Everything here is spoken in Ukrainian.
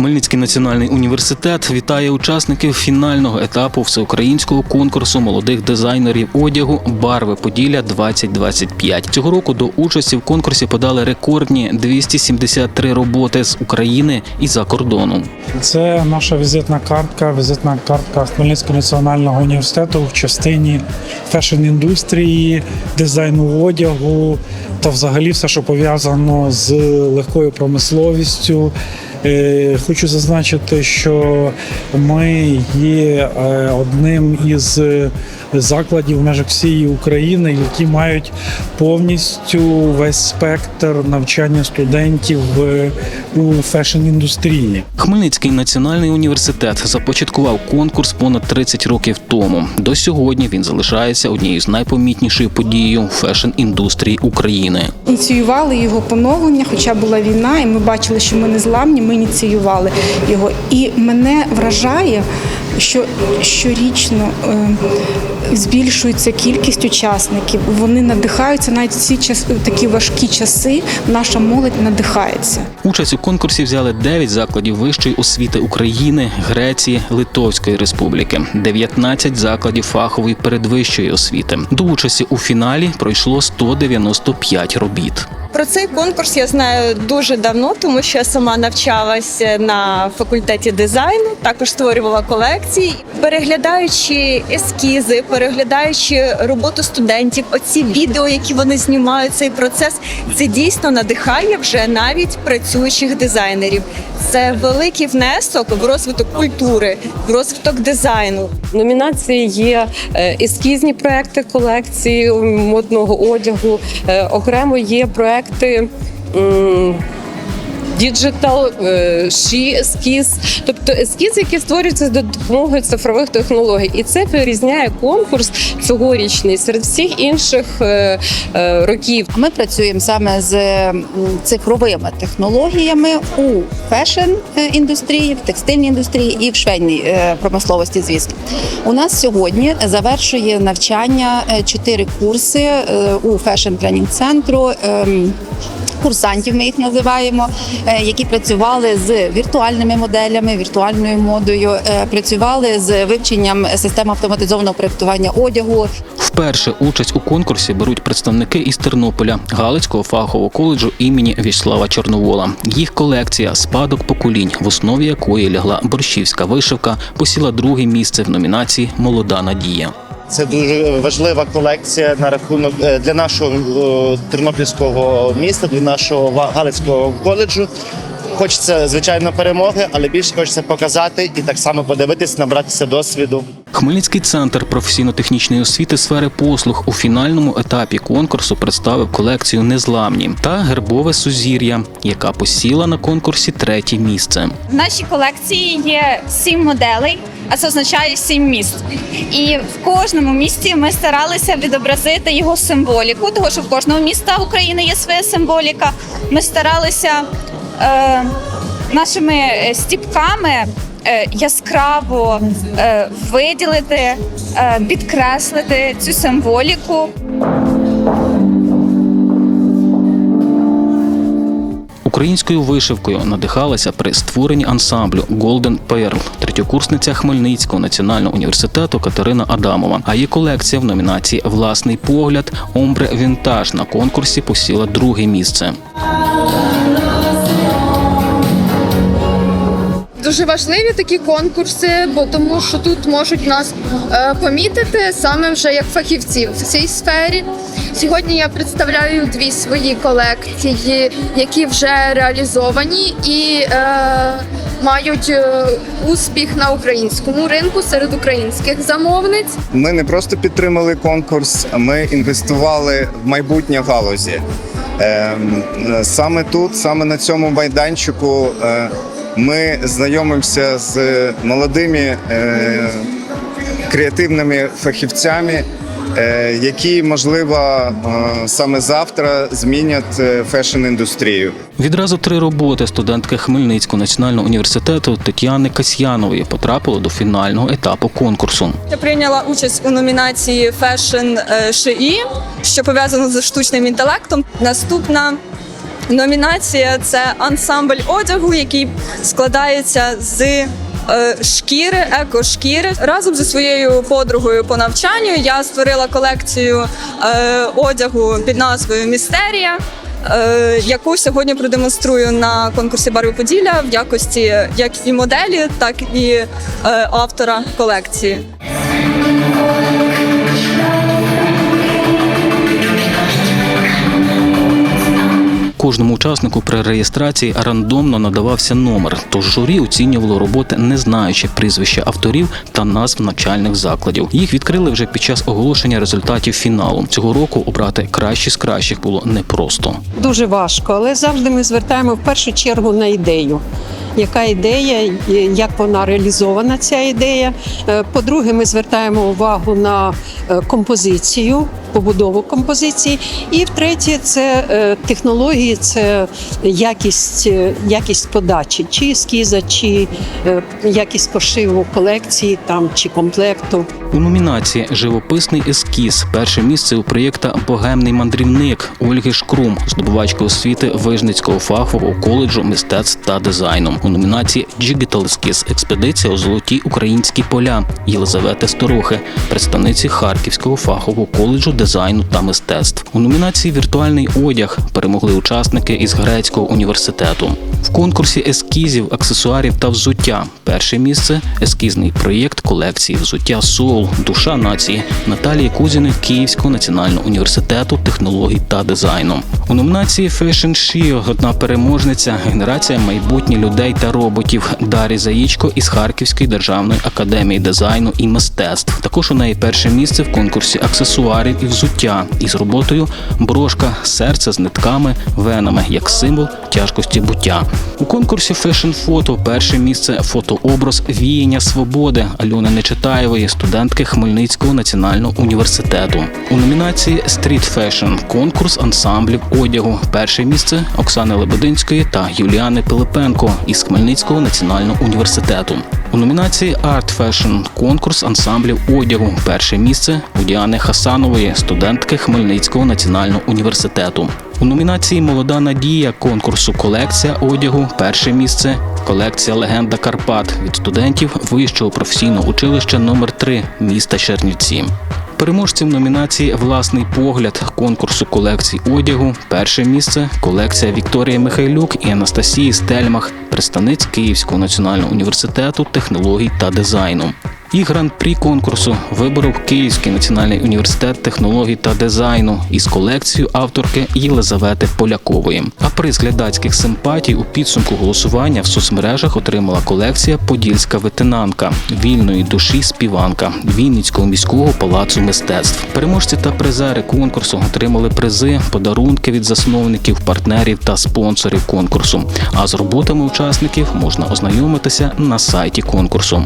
Хмельницький національний університет вітає учасників фінального етапу всеукраїнського конкурсу молодих дизайнерів одягу Барви Поділля 2025 Цього року до участі в конкурсі подали рекордні 273 роботи з України і за кордону. Це наша візитна картка, візитна картка Хмельницького національного університету в частині фешн-індустрії, дизайну одягу та взагалі все, що пов'язано з легкою промисловістю. Е, Хочу зазначити, що ми є е, одним із закладів в межах всієї України, які мають повністю весь спектр навчання студентів в- у фешн-індустрії. Хмельницький національний університет започаткував конкурс понад 30 років тому. До сьогодні він залишається однією з найпомітнішою подією фешн-індустрії України. Ініціювали його поновлення, хоча була війна, і ми бачили, що ми не зламні. Ми ініціювали його. І мене вражає, що щорічно е, збільшується кількість учасників. Вони надихаються навіть ці час такі важкі часи. Наша молодь надихається. Участь у конкурсі взяли 9 закладів вищої освіти України, Греції, Литовської Республіки, 19 закладів фахової передвищої освіти. До участі у фіналі пройшло 195 робіт. Про цей конкурс я знаю дуже давно, тому що я сама навчалася на факультеті дизайну, також створювала колекції, переглядаючи ескізи, переглядаючи роботу студентів, оці відео, які вони знімають, цей процес, це дійсно надихає вже навіть працюючих дизайнерів. Це великий внесок в розвиток культури, в розвиток дизайну. Номінації є е, ескізні проекти колекції модного одягу. е, Окремо є проекти. м, Діджитал, ші ескіз, тобто ескіз, які створюються за допомогою цифрових технологій, і це вирізняє конкурс цьогорічний серед всіх інших е, е, років. Ми працюємо саме з цифровими технологіями у фешн е, індустрії, в текстильній індустрії і в швейній промисловості. Звісно, у нас сьогодні завершує навчання чотири курси у фешн тренінг центру. Курсантів ми їх називаємо, е, які працювали з віртуальними моделями, віртуальною модою, е, працювали з вивченням систем автоматизованого проєктування одягу, Вперше участь у конкурсі беруть представники із Тернополя, Галицького фахового коледжу імені В'ячеслава Чорновола. Їх колекція спадок поколінь, в основі якої лягла борщівська вишивка, посіла друге місце в номінації Молода надія. Це дуже важлива колекція на рахунок е, для нашого е, тернопільського міста, для нашого Галицького коледжу. Хочеться звичайно перемоги, але більше хочеться показати і так само подивитись, набратися досвіду. Хмельницький центр професійно-технічної освіти сфери послуг у фінальному етапі конкурсу представив колекцію Незламні та гербове сузір'я, яка посіла на конкурсі третє місце. В нашій колекції є сім моделей, а це означає сім міст. І в кожному місті ми старалися відобразити його символіку, тому що в кожного міста України є своя символіка. Ми старалися е, нашими е, стіпками. е, Яскраво е, виділити, підкреслити цю символіку. Українською вишивкою надихалася при створенні ансамблю Golden Pearl третьокурсниця Хмельницького національного університету Катерина Адамова. А її колекція в номінації Власний погляд Омбре Вінтаж на конкурсі посіла друге місце. Дуже важливі такі конкурси, бо тому що тут можуть нас е, помітити саме вже як фахівців в цій сфері. Сьогодні я представляю дві свої колекції, які вже реалізовані і е, мають е, успіх на українському ринку серед українських замовниць. Ми не просто підтримали конкурс, ми інвестували в майбутнє галузі. Ем, Саме тут, саме на цьому майданчику, е, ми знайомимося з молодими е, креативними фахівцями, е, які, можливо, е, саме завтра змінять е, фешн-індустрію. Відразу три роботи студентки Хмельницького національного університету Тетяни Касьянової потрапили до фінального етапу конкурсу. Я прийняла участь у номінації Fashion е, ШІ, що пов'язано з штучним інтелектом. Наступна Номінація це ансамбль одягу, який складається з е, шкіри, екошкіри. Разом зі своєю подругою по навчанню я створила колекцію е, одягу під назвою Містерія. е, Яку сьогодні продемонструю на конкурсі Барви Поділля в якості як і моделі, так і автора колекції. Кожному учаснику при реєстрації рандомно надавався номер, тож журі оцінювало роботи, не знаючи прізвища авторів та назв навчальних закладів. Їх відкрили вже під час оголошення результатів фіналу. Цього року обрати кращі з кращих було непросто. дуже важко, але завжди ми звертаємо в першу чергу на ідею. Яка ідея, як вона реалізована, ця ідея. Е, По-друге, ми звертаємо увагу на е, композицію, побудову композиції. І втретє, це е, технології, це якість, е, якість подачі, чи ескіза, чи е, якість пошиву колекції там, чи комплекту. У номінації Живописний ескіз перше місце у проєкта Богемний мандрівник Ольги Шкрум, здобувачки освіти Вижницького фахового коледжу мистецтв та дизайну. У номінації Digital ескіз експедиція у золоті українські поля Єлизавети Сторохи, представниці Харківського фахового коледжу дизайну та мистецтв. У номінації Віртуальний одяг перемогли учасники із Грецького університету. В конкурсі ескізів, аксесуарів та взуття перше місце ескізний проєкт колекції взуття Соул Душа нації Наталії Кузіної Київського національного університету технологій та дизайну. У номінації Fashion She одна переможниця генерація майбутнє людей та роботів Дарі Заїчко із Харківської державної академії дизайну і мистецтв. Також у неї перше місце в конкурсі аксесуарів і взуття із роботою брошка серце з нитками, венами як символ тяжкості буття. У конкурсі Photo перше місце фотообраз Віяння свободи Альони Нечитаєвої, студентки Хмельницького національного університету. У номінації Street Fashion конкурс ансамблів одягу. Перше місце Оксани Лебединської та Юліани Пилипенко із Хмельницького національного університету. У номінації Art Fashion конкурс ансамблів одягу. Перше місце у Діани Хасанової, студентки Хмельницького національного університету. У номінації Молода надія конкурсу Колекція одягу. Перше місце колекція Легенда Карпат від студентів Вищого професійного училища номер 3 міста Чернівці. Переможцем номінації Власний погляд конкурсу колекцій одягу. Перше місце колекція Вікторії Михайлюк і Анастасії Стельмах, представниць Київського національного університету технологій та дизайну. І гран-прі конкурсу виборов Київський національний університет технологій та дизайну із колекцією авторки Єлизавети Полякової. А приз глядацьких симпатій у підсумку голосування в соцмережах отримала колекція Подільська ветенанка вільної душі співанка Вінницького міського палацу мистецтв. Переможці та призери конкурсу отримали призи, подарунки від засновників, партнерів та спонсорів конкурсу. А з роботами учасників можна ознайомитися на сайті конкурсу.